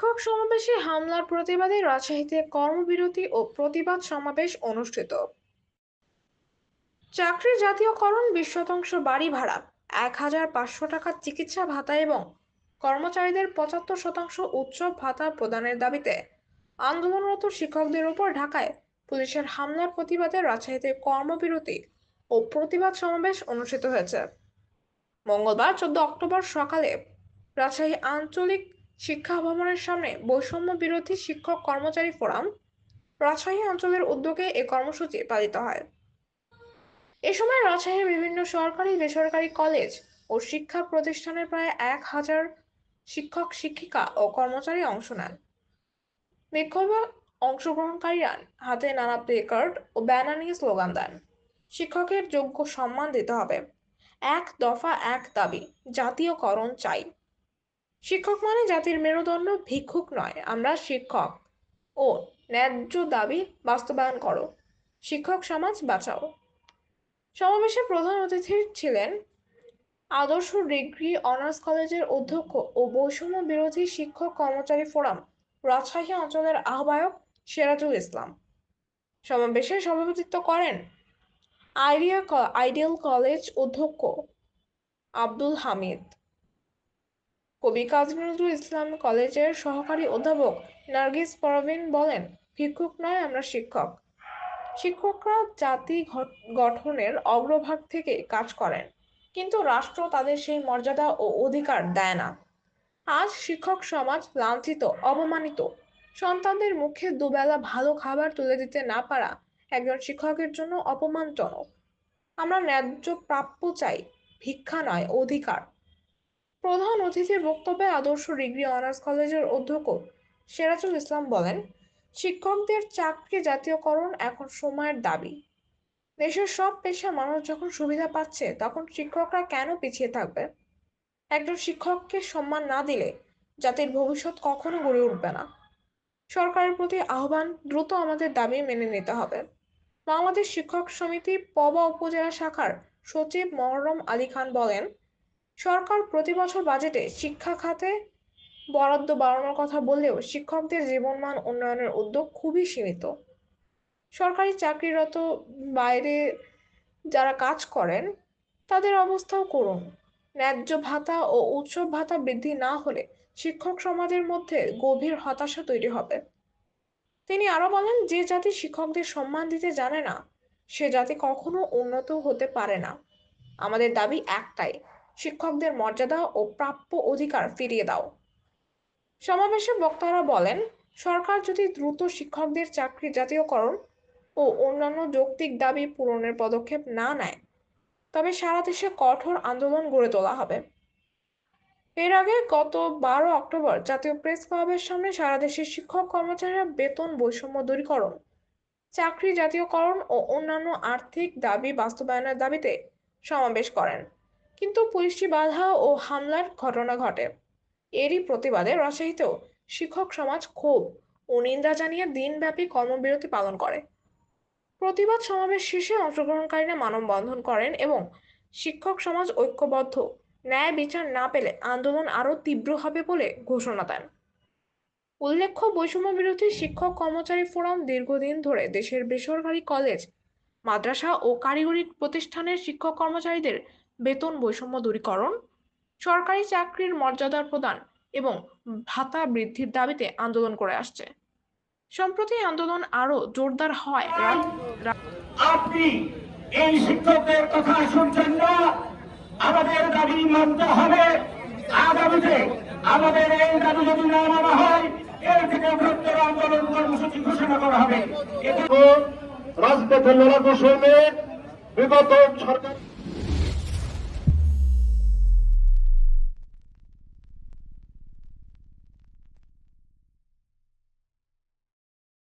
শিক্ষক সমাবেশে হামলার প্রতিবাদে রাজশাহীতে কর্মবিরতি ও প্রতিবাদ সমাবেশ অনুষ্ঠিত। চাকরি জাতীয়করণ বিশ শতাংশ বাড়ি ভাড়া, এক হাজার পাঁচশো টাকার চিকিৎসা ভাতা এবং কর্মচারীদের পঁচাত্তর শতাংশ উৎসব ভাতা প্রদানের দাবিতে আন্দোলনরত শিক্ষকদের উপর ঢাকায় পুলিশের হামলার প্রতিবাদে রাজশাহীতে কর্মবিরতি ও প্রতিবাদ সমাবেশ অনুষ্ঠিত হয়েছে। মঙ্গলবার, চোদ্দ অক্টোবর সকালে রাজশাহী আঞ্চলিক শিক্ষা ভবনের সামনে বৈষম্য বিরোধী শিক্ষক কর্মচারী ফোরাম রাজশাহী অঞ্চলের উদ্যোগে এ কর্মসূচি পালিত হয়। এ সময় রাজশাহীর বিভিন্ন সরকারি, বেসরকারি কলেজ ও শিক্ষা প্রতিষ্ঠানের প্রায় এক হাজার শিক্ষক, শিক্ষিকা ও কর্মচারী অংশ নেন। বিক্ষোভে অংশগ্রহণকারীরা হাতে নানা প্লেকার্ড ও ব্যানার নিয়ে স্লোগান দেন, শিক্ষকের যোগ্য সম্মান দিতে হবে। এক দফা এক দাবি, জাতীয়করণ চাই। শিক্ষক মানে জাতির মেরুদণ্ড ভিক্ষুক নয়। আমরা শিক্ষক। ও, ন্যায্য দাবি বাস্তবায়ন করো। শিক্ষক সমাজ বাঁচাও। সমাবেশে প্রধান অতিথি ছিলেন আদর্শ ডিগ্রি অনার্স কলেজের অধ্যক্ষ ও বৈষম্য বিরোধী শিক্ষক কর্মচারী ফোরাম রাজশাহী অঞ্চলের আহ্বায়ক সেরাজুল ইসলাম। সমাবেশে সভাপতিত্ব করেন আইডিয়া আইডিয়াল কলেজ অধ্যক্ষ আব্দুল হামিদ। কবি কাজী নজরুল ইসলাম কলেজের সহকারী অধ্যাপক নার্গিস পরভিন বলেন, ভিক্ষুক নয়, আমরা শিক্ষক। শিক্ষকরা জাতি গঠনের অগ্রভাগ থেকে কাজ করেন, কিন্তু রাষ্ট্র তাদের সেই মর্যাদা ও অধিকার দেয় না। আজ শিক্ষক সমাজ লাঞ্ছিত, অপমানিত। সন্তানদের মুখে দুবেলা ভালো খাবার তুলে দিতে না পারা একজন শিক্ষকের জন্য অপমানজনক। আমরা ন্যায্য প্রাপ্য চাই, ভিক্ষা নয়, অধিকার। প্রধান অতিথির বক্তব্যে আদর্শ ডিগ্রি অনার্স কলেজের অধ্যক্ষ সেরাজুল ইসলাম বলেন, শিক্ষকদের চাকরি জাতীয়করণ এখন সময়ের দাবি। দেশের সব পেশা মানুষ যখন সুবিধা পাচ্ছে, তখন শিক্ষকরা কেন পিছিয়ে থাকবে? একজন শিক্ষককে সম্মান না দিলে জাতির ভবিষ্যৎ কখনো গড়ে উঠবে না। সরকারের প্রতি আহ্বান দ্রুত আমাদের দাবি মেনে নিতে হবে। বাংলাদেশ শিক্ষক সমিতি পবা উপজেলা শাখার সচিব মহরম আলী খান বলেন সরকার প্রতি বছর বাজেটে শিক্ষা খাতে বরাদ্দ বাড়ানোর কথা বললেও শিক্ষকদের জীবনমান উন্নয়নের উদ্যোগ খুবই সীমিত। সরকারি চাকরিরত বাইরে যারা কাজ করেন, তাদের অবস্থাও করুন। ন্যায্য ভাতা ও উৎসব ভাতা বৃদ্ধি না হলে শিক্ষক সমাজের মধ্যে গভীর হতাশা তৈরি হবে। তিনি আরও বলেন, যে জাতি শিক্ষকদের সম্মান দিতে জানে না, সে জাতি কখনো উন্নত হতে পারে না। আমাদের দাবি একটাই শিক্ষকদের মর্যাদা ও প্রাপ্য অধিকার ফিরিয়ে দাও। সমাবেশে বক্তারা বলেন, সরকার যদি দ্রুত শিক্ষকদের চাকরি জাতীয়করণ ও অন্যান্য যৌক্তিক দাবি পূরণের পদক্ষেপ না নেয়, তবে সারা দেশে কঠোর আন্দোলন গড়ে তোলা হবে। এর আগে গত বারো অক্টোবর জাতীয় প্রেস ক্লাবের সামনে সারা দেশের শিক্ষক কর্মচারীরা বেতন বৈষম্য দূরীকরণ, চাকরি জাতীয়করণ ও অন্যান্য আর্থিক দাবি বাস্তবায়নের দাবিতে সমাবেশ করেন। কিন্তু পুলিশি বাধা ও হামলার ঘটনা ঘটে। এরই প্রতিবাদে রাজশাহীতেও শিক্ষক সমাজ ক্ষোভ ও নিন্দা জানিয়ে দিনব্যাপী কর্মবিরতি পালন করে। প্রতিবাদ সমাবেশ শেষে অংশগ্রহণকারীরা মানববন্ধন করেন এবং শিক্ষক সমাজ ঐক্যবদ্ধ, ন্যায় বিচার না পেলে আন্দোলন আরও তীব্র হবে বলে ঘোষণা দেন। উল্লেখ্য, বৈষম্য বিরোধী শিক্ষক কর্মচারী ফোরাম দীর্ঘদিন ধরে দেশের বেসরকারি কলেজ, মাদ্রাসা ও কারিগরি প্রতিষ্ঠানের শিক্ষক কর্মচারীদের বেতন বৈষম্য দূরীকরণ সরকারি চাকরির মর্যাদা প্রদান এবং ভাতা বৃদ্ধির দাবিতে আন্দোলন করে আসছে। সম্প্রতি আন্দোলন আরও জোরদার হয়। আপনি এই শিক্ষকদের কথা শুনছেন না? আমাদের দাবি মানতে হবে। আগামীতে আমাদের এই দাবি যদি না মানা হয় এর থেকে বৃহত্তর আন্দোলন কর্মসূচি ঘোষণা করা হবে। রাজপথে লড়াকু সৈনিক বিগত সরকার